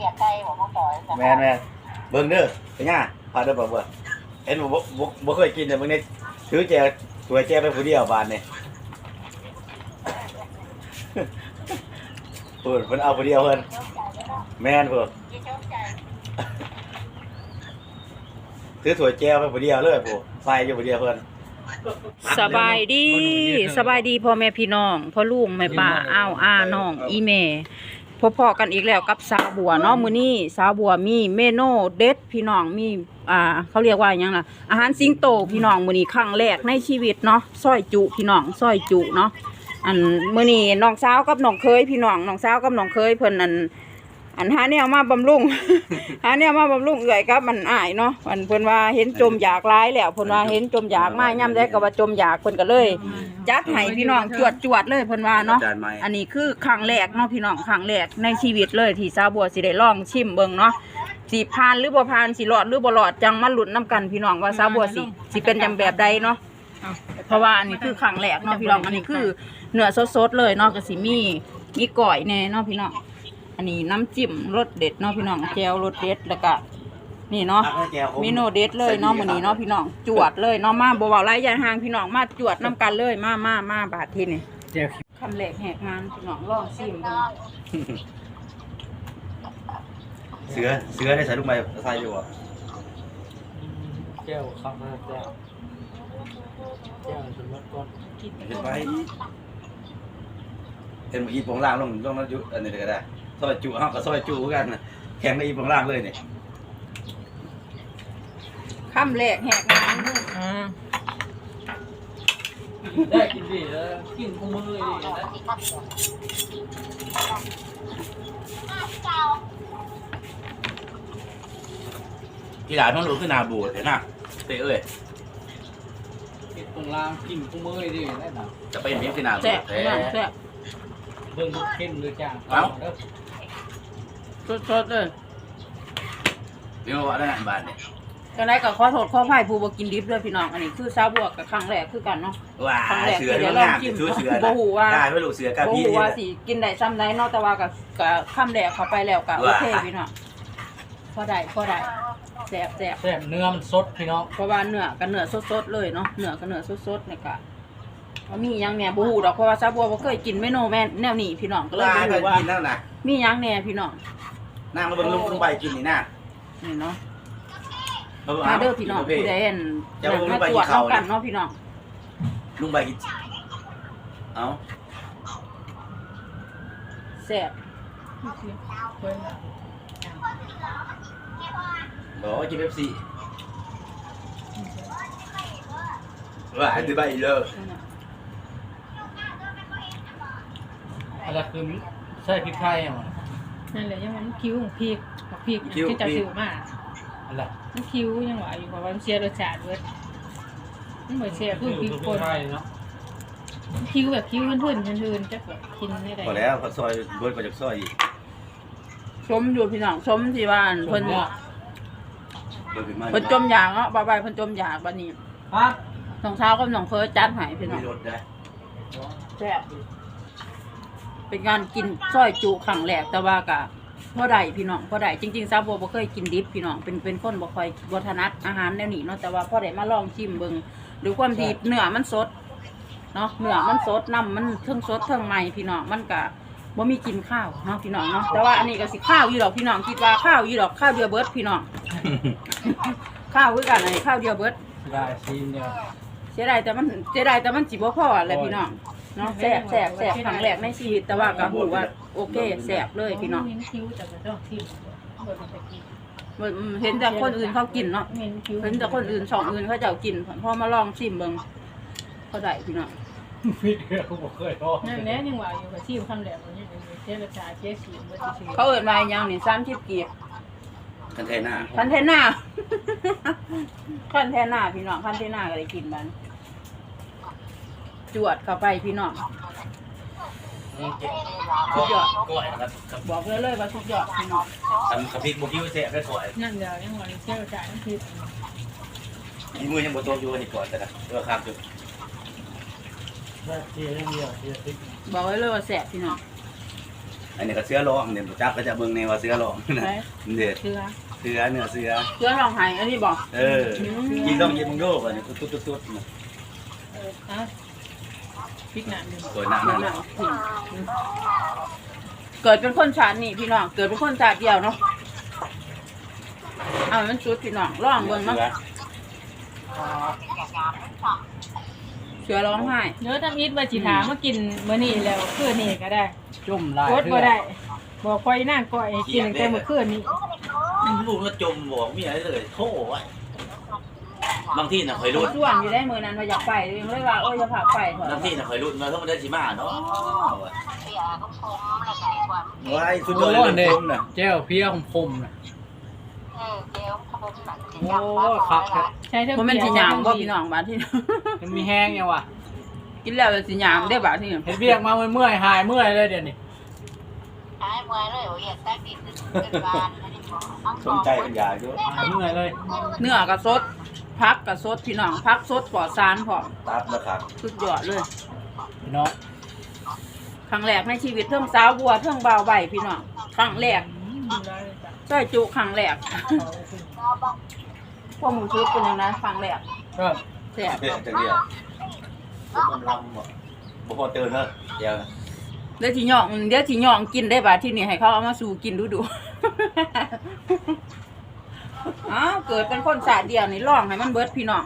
ลียดไก่ของพ่อต่อยแม่นแม่นเบิ่งเด้อเป็นย่าพาเด้อบ่เบิ่งเห็นบ่บ่บ่บ่เคยกินแต่เบิ่งนี่ถือแจวสวยแจวไปผู้เดียวบานนี่เพิ่นเพิ่นเอาผู้เดียวเพิ่นแม่นเพิ่นยี่ชอบใจถือสวยแจวไปผู้เดียวเลยผู้ใส่อยู่ผู้เดียวเพิ่นสบายดีสบายดีพ่อแม่พี่น้องพ่อลุงแม่ป้าอ้าวอาน้องอีแม่ พบพอกันอีกแล้วกับสาวบัวเนาะมื้อนี้สาวบัวมีเมนูเด็ดพี่น้องมีอ่าเขาเรียกว่าหยังล่ะอาหารสิงโตพี่น้องมื้อนี้ครั้งแรกในชีวิตเนาะซอยจุพี่น้องซอยจุเนาะอันมื้อนี้น้องสาวกับน้องเคยพี่น้องน้องสาวกับน้องเคยเพิ่นอัน อันหาแนวมาบำรุง หาแนวมาบำรุงเอื่อยครับมันอายเนาะมันเพิ่นว่าเห็นจมอยากร้ายแล้วเพิ่นว่าเห็นจมอยากมาย่ำได้ก็ว่าจมอยากเพิ่นก็เลย จัดให้พี่น้องจวดจวดๆเลยเพิ่นว่าเนาะจานใหม่อันนี้คือครั้งแรกเนาะพี่น้องครั้งแรกในชีวิตเลยที่สาวบัวสิได้ลองชิมเบิ่งเนาะสิผ่านหรือบ่ผ่านสิรอดหรือบ่รอดจังมาลุ้นนํกันพี่น้องว่าสาวบัวสิสิเป็นจังแบบใดเนาะ เพราะว่าอันนี้คือครั้งแรกเนาะพี่น้องอันนี้คือเนื้อสดๆเลยเนาะก็สิมีมีก้อยแน่เนาะพี่น้อง อันนี้น้ำจิ้มรสเด็ดเนาะพี่น้องแจ่วรสเด็ดแล้วก็นี่เนาะอะแจวผมเมนูเด็ดเลยเนาะมื้อนี้เนาะพี่น้องจวดเลยเนาะมาบ่เว้าหลายอย่างห่างพี่น้องมาจวดนํกันเลยมามามาบาดทีนี่แก้วคำแรกแหกงานพี่น้องลองชิมดูเสือเสือได้ใส่ลูกไม้ใส่อยู่อะแก้วข้าวหน้าแก้วแก้วจนหมดก่อนเห็นไหมเห็นเมื่อกี้ปองล่างลงลงมาอยู่อันนี้ก็ได้ ซอยจุเฮาก็ซอยจุคือกันน่ะแข่งกับอีปองล่างเลยนี่คำแรกแหกงานเลยได้กินดีแล้วกินกุ้งมือดีนะกีฬาต้องรู้คือหนาบูดเห็นน่ะเตะเอ้ยกินตรงล่างกินกุ้งมือดีได้หนาจะไปเมียคือหนาบูแซ่ดบแท้พี่น้องแซ่บ เบิ่งทุกเข้มเลยจ้าสดๆเลยเดี๋ยวว่าได้งานบ้านนี่ก็ได้ก็ขอโทษขออภัยผู้บ่กินดิบด้วยพี่น้อง อันนี้คือซาบวกกับครั้งแรกคือกันเนาะ ว้าครั้งแรกเสือเดี๋เรื่ยอวงลองงามจิ้มชูเสือบ่ฮู้ว่า ได้ไม่รู้เสือกับบ่พี่ฮู้นี่ว่าแหละสิกินได้ซ้ำใดเนาะแต่ว่าก็ก็คำแรกเข้าไปแล้วก็โอเคว้าพี่น้องพอได้พอได้แซ่บแซ่บ แซ่บเนื้อมันสดพี่น้องเพราะว่าเนื้อกับเนื้อสดๆเลยเนาะเนื้อกับเนื้อสดๆเนี่ยก็ ว่ามีหยังแหน่บ่ฮู้ดอกเพราะว่าซาบัวบ่เคยกินเมนูแม่นแนวนี้พี่น้องก็เลยว้าบ่ไปรู้ว่ากินแล้วนะมีหยังแหน่พี่น้องนั่งแล้วเบิ่งลุงลุงใบกินนี่นะนี่เนาะเบิ่งมาเด้อพี่น้องกิผู้ใดประเภทเห็นจะเอามาไปตรวจกินข้าวน้ำกันเนาะพี่น้องลุงใบกินเอ้าแซ่บบอกว่ากินเป๊ปซี่ว่าอันนี้ใบเลย อะไรคือใส่พริกไทยอะนั่นแหละยังว่ามันคิ้วของพริกของพริกที่จะซื้อมาอะไรมันคิ้วยังว่าอยู่เพราะว่ามันเสียรสชาติเบิดมันเหมือนเสียคืคืออพริกพริป่กนไทยเนาะคิ้วแบบคิ้วทื่นๆทื่นๆจะแบบกินได้ไดพอแล้วเขาซอยเบิร์ดก็จะซอยอีกชมอยู่พี่น้องชมที่ว่าอันเพิ่นเบิร์ดขึ้นมาเพิ่นจมยางเนาะบ่าวใบเพิ่นจมยางบัดนี้ครับน้องเช้าวกับน้องเคยจัดให้พี่น้อมีงรถได้แซ่บ เป็นการกินซอยจุครั้งแรกแต่ว่าก็พอได้พี่น้องพอได้จริงๆซาบัวบ่เคยกินดิบพี่น้องเป็นเป็นคนบ่ค่อยบ่ถนัดอาหารแนวนี้เนาะแต่ว่าพอได้มาลองชิมเบิ่งด้วยความที่เนื้อมันสดเนาะเนื้อมันสดน้ำมันเทิงสดเทิงใหม่พี่น้องมันก็บ่มีกินข้าวเนาะพี่น้องเนาะแต่ว่าอันนี้ก็สิข้าวอยู่ดอกพี่น้องคิดว่าข้าวอยู่ดอกข้าวเดียวเบิดพี่น้อง ข้าวคือกันอันนี้ข้าวเดียวเบิดได้ซีนเดียวเสียดายแต่มันเสียดายแต่มันจิบ่พอแหละพี่น้อง เนาะแซ่บแซ่บแซ่บครั้งแรกในชีวิตแต่ว่าก็หูว่า โอเคแซ่บเลยพี่น้องเห็นคิ้วแต่มันต้องทิ่มเบิดมันไปกินอืมเห็นแต่คนอื่นเขากินเนาะเห็นคิ้วเห็นแต่คนอื่นสองอื่นเขาเจ้ากินพอมาลองชิมเบิ่งเขาได้พี่น้องพริกเขาบอกเคยทอดนั่นแหละยังว่าอยู่กับทิ่มคำแหลมมันอยู่ในเสียรสชาติเสียสีเบิดซื่อเขาเอิ้นมาอย่างนี่30กีบคันเทน่าคันเทน่าคันเทน่าพี่น้องคันเทน่าก็ได้กินมัน จวดเข้าไปพี่น้องสุดยอดก้อยครับครับบอกเลยเลยว่าสุดยอดพี่น้องทำขับพริกบุกิ้วเสียได้ก่อยๆนั่นเดียวยังว่าเสียรสชาติมันคืออีมือยังบ่โตอยู่นี่ก่อนแต่ละตัวข้ามจุดได้เทียเดียวเทียพริกบอกไว้เลยว่าแซ่บพี่น้องอันนี้ก็เสือร้องเนี่ยจักก็จะเบิ่งในว่าเสือร้องนะไปเด็ดเชื่อเสือเนื้อเสือเพื่อนลองหายอันนี้บอกเออกินต้องกินมึงดูก่อนนี่ตุ๊ดตุ๊ดตุ๊ดนะเอออะ พริกหนาหนึ่งสวยหนักนั่นแหละเกิดเป็นคนชาตินี่พี่น้อง เกิดเป็นคนชาติเดียวเนาะเอามันสุดพี่น้องร้องเบิ่งเนาะเสือเสือร้องไห้เนื้อทำอิดมาจีถามมากินมื้อนี้แล้วคืนนี้ก็ได้จุ่มลายกดบ่ได้ บอกคอยนั่งก่อยให้กินตั้งแต่เมื่อคืนนี้ลูกก็จมบอกมีอะไรเลยโถ่ไว้ บางที่น่ะเคยรุ่นส่วนอยู่ได้มือนั้นว่าอยากไปเลยเลยว่าโอ้ยจะพาไปเถบางอะที่น่ะเคยรุ่นมาต้องมาได้สิมาเนาะว้ายสุดยโอ้อดโหเลยเนี่เด็ยกน่ะแก้วเพี้ยของผมน่ะโอ้ครับครับใช้เท่าเพราะมันสิหยามบ่บ่พี่น้องบาดที่ มันมีแห้งยังวะกินแล้วจะสิหยามได้บาดที่เห็นเบียกมาเมื่อยๆหายเมื่อยเลยเดี๋ยวนี้สนใจกันอยากอยู่หายเมื่อยเลย เนื้อก็สด พักก็สดพี่น้องพักสดปลอดสารพร้อมตัดแล้วครับสุดยอดเลย พี่น้องครั้งแรกในชีวิตเทิงสาวบัวเทิงบ่าวใบพี่น้องครั้งแรกดูได้เลยจ้ะใส่จุครั้งแรกพวกหมูชุบเป็นยังไงครั้งแรกก็แซ่บเด็กจังเดียวมันลำบ่บ่พอเตือนเนอะเดี๋ยวนะเดี๋ยวที่ย่องเดี๋ยวที่ย่องกินได้บาดที่นี่ให้เขาเอามาสู่กินดูดู อ้าวเกิดเป็นคนสาดเดียวนี่ร้องให้มันเบิดพี่น้อง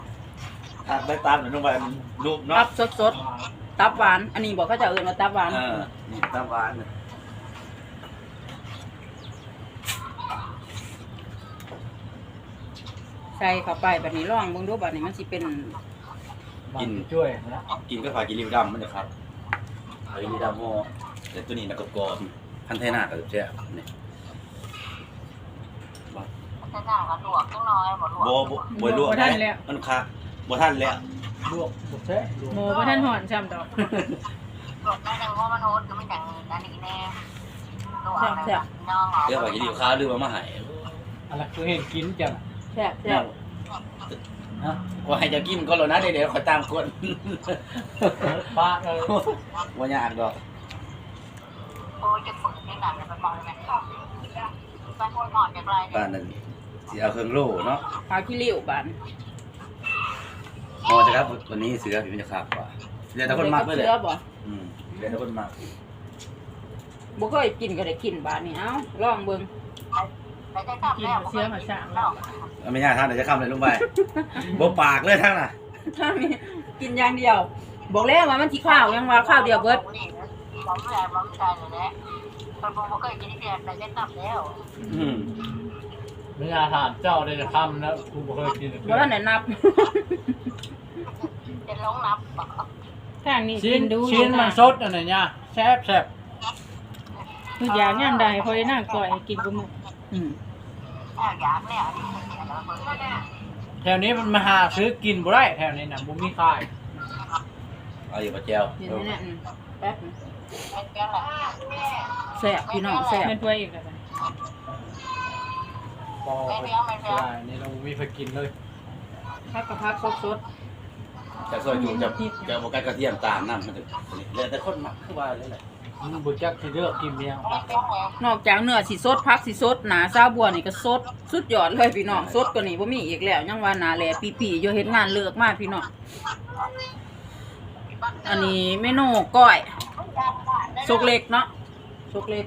ตัดไปตามหน่อยลงไปมันรูปตัเนาะบสดสดๆตับหวาน อันนี้บอกเขาจะเอิ้นว่าตับหวาน เออนี่ตามหวานน่ะใส่เข้าไปแบบนี้ร้องเบิ่งดูบัดนี้มันสิเป็นกินช่วยนะกินก็พากินริวดำมันเลยครับพากินริวดำห่อแต่ตัวนี้นะกรอบๆพันเทน่ากับแซ่บนี่ บ่บ่บ่ลวกได้มันคักบ่ทันแล้วลวกบุกแท้ลวกโมบ่ทันหอนซ้ำดอกเดี๋ยวพากินริวข้าวลืมเอามาให้อะไรคือเห็นกินจังแซ่บแซ่บฮะว่าให้เจะกินก็แล้วนะเดี๋ยวๆขอยตามคนป้าเออบ่ยากดอกบ้านนั้น สิเอาเครื่องโล่เนาะปลาขี้ริ้วบานพอจะครับวันนี้เสือพี่มันจะขาดกว่าเดี๋ยวแต่คนมากเลยแหละเสือบ่อืมเดี๋ยวแต่คนมากบ่เคยกินก็ได้กินบานนี้เอ้าลองเบิ่งกินเสียมาสร้างแล้วเอาไม่ยากท่านเดี๋ยวจะคำเลยลงไปบ่ปากเลยทั้งน่ะถ้ามีกินอย่างเดียวบอกแล้วว่ามันสิข้าวยังว่าข้าวเดียวเบิดอืมไม่อยากถาม เจ้าเลยจะทำนะกูบ่เคยกินบ่ทันได้นับทางนี้ชิ้กินนดูชิ้นมันสดอันไหนเนี่ยแซ่บแซ่บคืออยากย่านใดคอยนั่งก่อยให้กินบ่หมดอืมแถวนี้มันมาหาซื้อกินบ่ได้แถวนี้นะบ่มีขายเอาอยู่ปะแจวเห็นไหมเนี่ยอืมแป๊บนึงแซ่บพี่น้องแซ่บ แม่นถ้วยอีกแล้วจ้ะ พอไปได้นี่เราบ่มีไปกินเลยพักกับพักสดจะซอยอยู่จะจะบ่กัดกระเทียมตามน้ำมันถึงแล้วแต่คนมักคือว่าเลยแหละมึงบ่จักสิเลือกกินเมียงครับๆนอกจากเนื้อสิสดพักสิสดหนาซาบัวนี่ก็สดสุดยอดเลยพี่น้องสดกว่านี้บ่มีอีกแล้วยังว่าหนาแหลปีๆอยู่เฮ็ดงานเลิกมากพี่น้องอันนี้เมนูก้อยซกเล็กเนาะซกเล็ก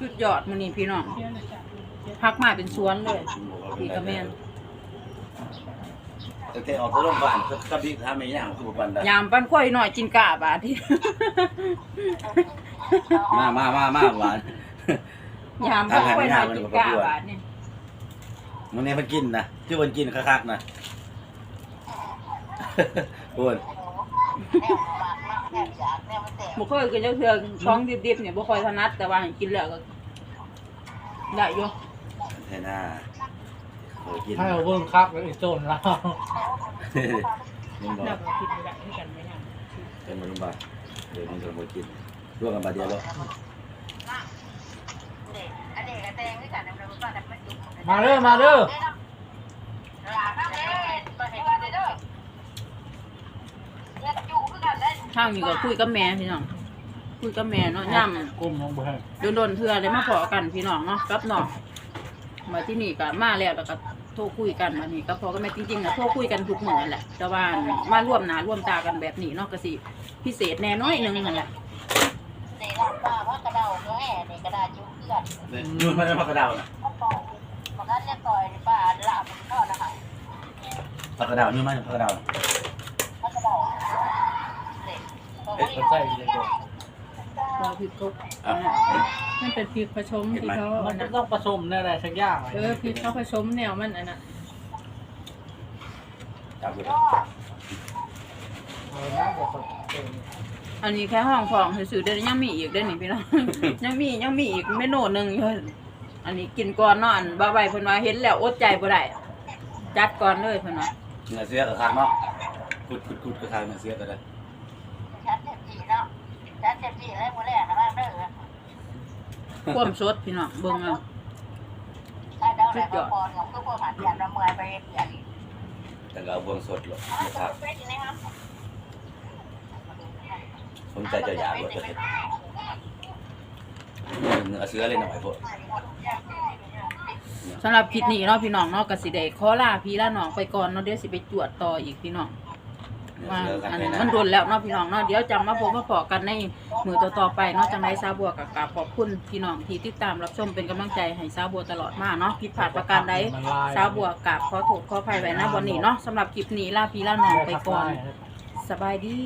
สุดยอดมื้อนี้พี่น้องเสียรสชาติพักมาเป็นสวนเลยพี่ก็แม่นแต่ออกจากโรงพยาบาลกับพี่ทำไม่ยากคือบ่ปานใดยามปั้นข้อยหน่อยจินกะบาดที่มามามามาหวานยามปั้นข้อยหน่อยจินกะบาดนี่มื้อนี้เพิ่นกินนะชื่อเพิ่นกินคักๆนะ โอ้ยบ่เคยกินจักเทื่อของดิบๆเนี่ยบ่ค่อยถนัดแต่ว่าให้กินแล้วก็ได้อยู่เห็นหน้าเคยกินให้เอาเบิ่งคักแล้วไอ้โจนเรานี่บ่เราก็กินบ่ได้คือกันไม่นานเป็นบ่รู้บ่เดี๋ยวมันจะบ่กินร่วมกันบาดเดียวแล้วมาเด้อมาเด้อ ข้างนี้ก็คุยกับแม่พี่น้อง คุยกับแม่เนาะย่ำก้มลงไปให้โดนๆเทื่อเลยมาพอกันพี่น้องเนาะกับน้องมาที่นี่ก็มาแล้วแล้วก็โทรคุยกันมานี่ก็พอก็แม่จริงๆนะโทรคุยกันทุกมื้อนั่นแหละแต่ว่ามาร่วมหน้าร่วมตากันแบบนี้เนาะก็สิพิเศษแน่น้อยหนึงนั่นแหละ ในร้านป้าว่ากระเดาเนื้อแห่ในกระดาษจุ๊บเลือดยืนมาเป็นพักกระดาวน่ะก็ปอกมันก็เรียกต่อยป้าลาบมันทอดนะคะพักกระดาวยืนมาเป็นพักกระดาวน่ะ ก็กระเดาเด็ก เอ๊ะก็ใส่เลยเด้อเราผิดกฎอะมันเป็นพริกผสมที่เขามัอันนจะนั้นต้องผสมในอะไรสักอย่างเออพริกเขาผสมแนวมันอันนั้นจับอยู่เอาน้ำผสมอันนี้แค่ห้องของซื่อๆเด้อยังมีอีกเด้อนี่พี่น้อง ยังมียังมีอีกเมนูหนึงอยู่อันนี้กินก่อนเนาะอันบ่ไหวเพิ่นว่าเห็นแล้วอดใจบ่ได้จัดก่อนเลยเพิ่นว่าเนื้อเสือกับคางเนาะกุดกุดกุดกับคางเนื้อเสือก็ได้ ชัดเจ็บจีเนาะชัดเจ็บจีแล้วมือแรกนะบ้างเด้อ ความสดพี่น้องเบิ่งเอาถ้าเดาไหนมาปอนของคือพวกหมันยันละเมยไปเปลี่ยนแต่ก็เอาบวงสดหรอกอ๋อคสรับมุนเป็นนะครับสนใจจะอยากว่าจะเห็นเนื้อเสือเลยหน่อยพวกสำหรับคลิปนี้เนาะพี่น้องเนาะก็สิได้ขอลาพี่ลาน้องไปก่อนเนาะเดี๋ยวสิไปจวดต่ออีกพี่น้องเนื้อ ว่าเสือกันอันไปนี้นะมันโดนแล้วเนาะพี่น้องเนาะเดี๋ยวจังมาพบมาพอกันในมือต่อๆไปเนาะจังไดซาบัวกับกราบขอบคุณพี่น้องที่ติดตามรับชมเป็นกำลังใจให้ซาบัวตลอดมาเนาะผิดพลาดประการใดซาบัวกราบขอโทษขออภัยไว้นะวันนี้เนาะสำหรับคลิปนี้ลาพี่ลาน้องไปก่อนสบายดี